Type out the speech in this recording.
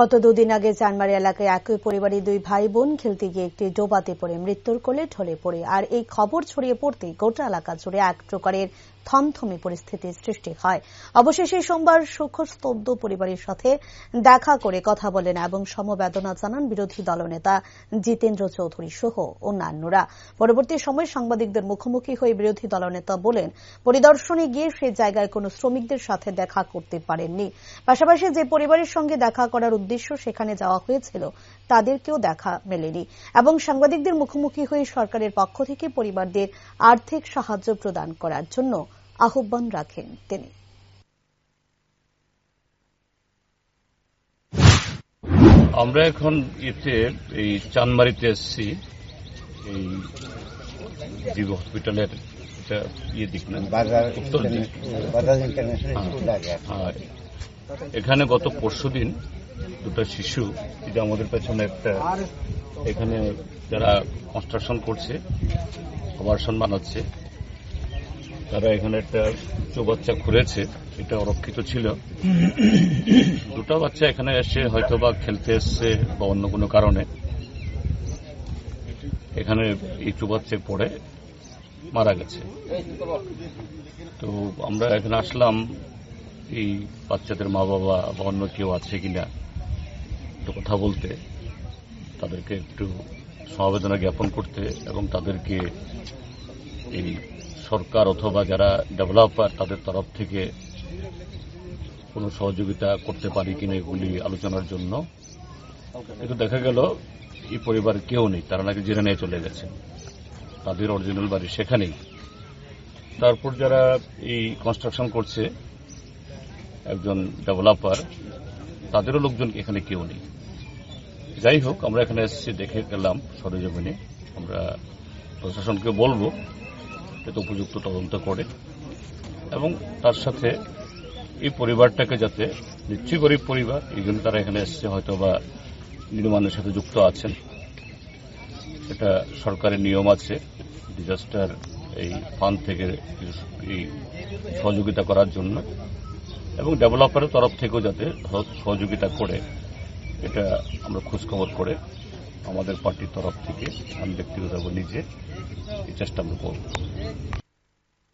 গত দুদিন আগে চানমারি এলাকায় একই পরিবারের দুই ভাই বোন খেলতে গিয়ে একটি ডোবাতে পড়ে মৃত্যুর কোলে ঢলে পড়ে। আর এই খবর ছড়িয়ে পড়তে গোটা এলাকা জুড়ে এক প্রকারের থমথমে পরিস্থিতির সৃষ্টি হয়। অবশেষে সোমবার শোকস্তব্ধ পরিবারের সাথে দেখা করে কথা বলেন এবং সমবেদনা জানান বিরোধী দলনেতা জিতেন্দ্র চৌধুরী সহ অন্যান্যরা। পরবর্তী সময়ে সাংবাদিকদের মুখোমুখি হয়ে বিরোধী দলনেতা বলেন, পরিদর্শনে গিয়ে সে জায়গায় কোনো শ্রমিকদের সাথে দেখা করতে পারেননি। পাশাপাশি যে পরিবারের সঙ্গে দেখা করার উদ্দেশ্য সেখানে যাওয়া হয়েছিল, তাদেরকেও দেখা মেলেনি এবং সাংবাদিকদের মুখোমুখি হয়ে সরকারের পক্ষ থেকে পরিবারদের আর্থিক সাহায্য প্রদান করার জন্য আহ্বান রাখেন তিনি। আমরা এখন এতে এই চানমারিতে এসেছি। এই জীব হসপিটালের এটা ইয়ে দিক না উত্তর দিক। আগে আর এখানে গত পরশু দিন দুটো শিশু এটা আমাদের পেছনে একটা এখানে যারা কনস্ট্রাকশন করছে আবাসন বানাচ্ছে তারা এখানে একটা চৌবাচ্চা খুলেছে, এটা অরক্ষিত ছিল। দুটো বাচ্চা এখানে এসে হয়তো বা খেলতে এসছে বা অন্য কোনো কারণে। এখানে এই চৌবাচ্চায় পড়ে মারা গেছে। তো আমরা এখানে আসলাম, এই বাচ্চাদের মা বাবা বা অন্য কেউ আছে কিনা একটু কথা বলতে, তাদেরকে একটু সমবেদনা জ্ঞাপন করতে এবং তাদেরকে এই সরকার অথবা যারা ডেভেলপার তাদের তরফ থেকে কোনো সহযোগিতা করতে পারি কিনা এগুলি আলোচনার জন্য। কিন্তু দেখা গেল এই পরিবার কেউ নেই তারা নাকি জেনে নিয়ে চলে গেছে। তাদের অরিজিনাল বাড়ি সেখানেই। তারপর যারা এই কনস্ট্রাকশন করছে একজন ডেভেলপার তাদেরও লোকজন এখানে কেউ নেই। যাই হোক আমরা এখানে এসেছি দেখে গেলাম সরেজমিনে। আমরা প্রশাসনকে বলব যাতে উপযুক্ত তদন্ত করে এবং তার সাথে এই পরিবারটাকে যাতে নিশ্চয়ই গরিব পরিবার, এই জন্য তারা এখানে এসছে, হয়তো বা নির্মাণের সাথে যুক্ত আছেন। এটা সরকারের নিয়ম আছে ডিজাস্টার এই ফান্ড থেকে এই সহযোগিতা করার জন্য এবং ডেভেলপারের তরফ থেকেও যাতে সহযোগিতা করে, এটা আমরা খোঁজখবর করে আমাদের পার্টির তরফ থেকে আমি ব্যক্তিগতভাবে নিজে এই চেষ্টা আমরা করব।